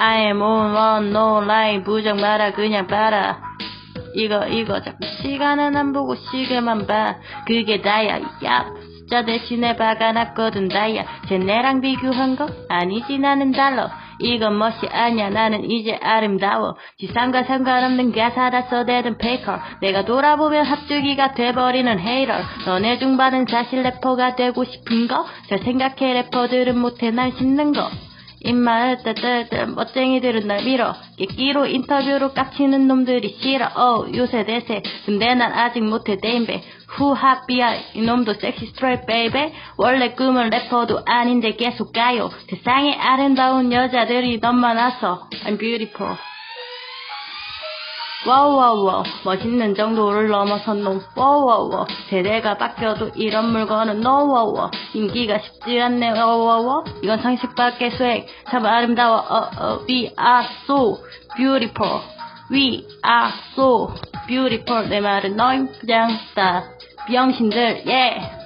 I am on one no line 부정 마라 그냥 봐라. 이거 이거 자꾸 시간은 안 보고 시계만 봐. 그게 다야 야. 숫자 대신에 박아놨거든 다야. 쟤네랑 비교한 거? 아니지 나는 달러. 이건 멋이 아니야 나는 이제 아름다워. 지상과 상관없는 가사라 써대든 페이커. 내가 돌아보면 합주기가 돼버리는 헤이터 너네 중반은 사실 래퍼가 되고 싶은 거? 잘 생각해 래퍼들은 못해 날 씹는 거 입맛 뜨뜨뜨 멋쟁이들은 날 밀어 끼끼로 인터뷰로 깝치는 놈들이 싫어. 어 요새 대세 근데 난 아직 못해 데인배 후하비야 이놈도 섹시 스트레이트 베이베 원래 꿈은 래퍼도 아닌데 계속 가요. 세상에 아름다운 여자들이 너무 많아서. I'm beautiful 와우와우 멋있는 정도를 넘어선 놈. 와우와우 세대가 바뀌어도 이런 물건은 노와우 인기가 쉽지 않네. 와우와우 이건 상식 밖의 수액 참 아름다워. 어, 어, We are so beautiful. We are so beautiful. 내 말은 너임. 그냥 다 병신들. 예